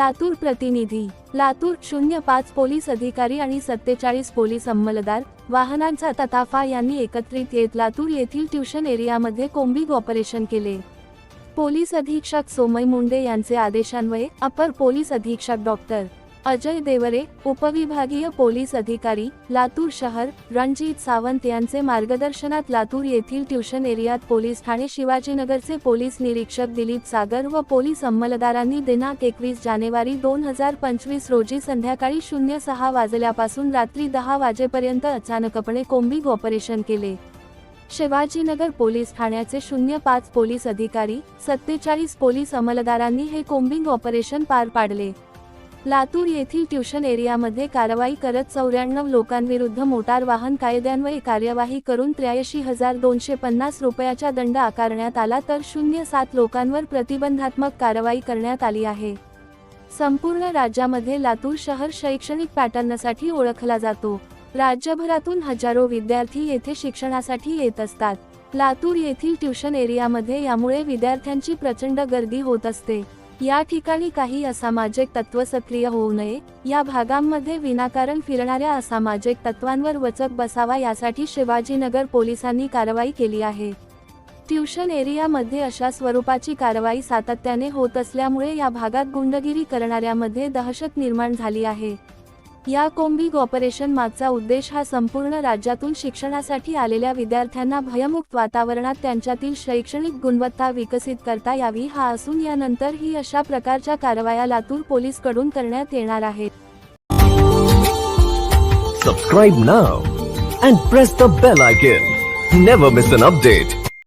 लातूर प्रतिनिधी. लातूर शून्य पाच पोलीस अधिकारी आणि सत्तेचाळीस पोलीस अंमलदार वाहनांचा तताफा यांनी एकत्रित येत लातूर येथील ट्युशन एरियामध्ये कोम्बिंग ऑपरेशन केले. पोलीस अधीक्षक सोमय मुंडे यांचे आदेशान्वये अपर पोलीस अधीक्षक डॉक्टर अजय देवरे उपविभागीय पोलीस अधिकारी लातूर शहर रणजित सावंत यांचे मार्गदर्शनात लातूर येथील ट्युशन एरियात पोलीस ठाणे शिवाजीनगरचे पोलीस निरीक्षक दिलीप सागर व पोलीस अंमलदारांनी दिनांक एकवीस जानेवारी दोन हजार पंचवीस रोजी संध्याकाळी शून्य सहा वाजल्यापासून रात्री दहा वाजेपर्यंत अचानकपणे कोंबिंग ऑपरेशन केले. शिवाजीनगर पोलीस ठाण्याचे शून्य पाच पोलीस अधिकारी सत्तेचाळीस पोलीस अंमलदारांनी हे कोम्बिंग ऑपरेशन पार पाडले. लातूर येथील ट्युशन एरियामध्ये कारवाई करत चौऱ्याण्णव लोकांविरुद्ध मोटार वाहन कायद्यान्वये कार्यवाही करून त्र्याऐंशी हजार दोनशे पन्नास रुपयाचा दंड आकारण्यात आला तर शून्य सात लोकांवर प्रतिबंधात्मक कारवाई करण्यात आली आहे. संपूर्ण राज्यामध्ये लातूर शहर शैक्षणिक पॅटर्नसाठी ओळखला जातो. राज्यभरातून हजारो विद्यार्थी येथे शिक्षणासाठी येत असतात. लातूर येथील ट्युशन एरियामध्ये यामुळे विद्यार्थ्यांची प्रचंड गर्दी होत असते. या ठिकाणी काही असामाजिक तत्व सक्रिय होऊ नये. या भागांमध्ये विनाकारण फिरणाऱ्या असामाजिक तत्वांवर वचक बसावा यासाठी शिवाजीनगर पोलिसांनी कारवाई केली आहे. ट्युशन एरियामध्ये अशा स्वरूपाची कारवाई सातत्याने होत असल्यामुळे या भागात गुंडगिरी करणाऱ्यामध्ये दहशत निर्माण झाली आहे. या कोंबी ऑपरेशन मागचा उद्देश हा संपूर्ण राज्यातून शिक्षणासाठी आलेल्या विद्यार्थ्यांना भयमुक्त वातावरणात त्यांच्यातील शैक्षणिक गुणवत्ता विकसित करता यावी हा असून यानंतर ही अशा प्रकारच्या कारवाया लातूर पोलीसकडून करण्यात येणार आहेत subscribe now and press the bell icon never miss an update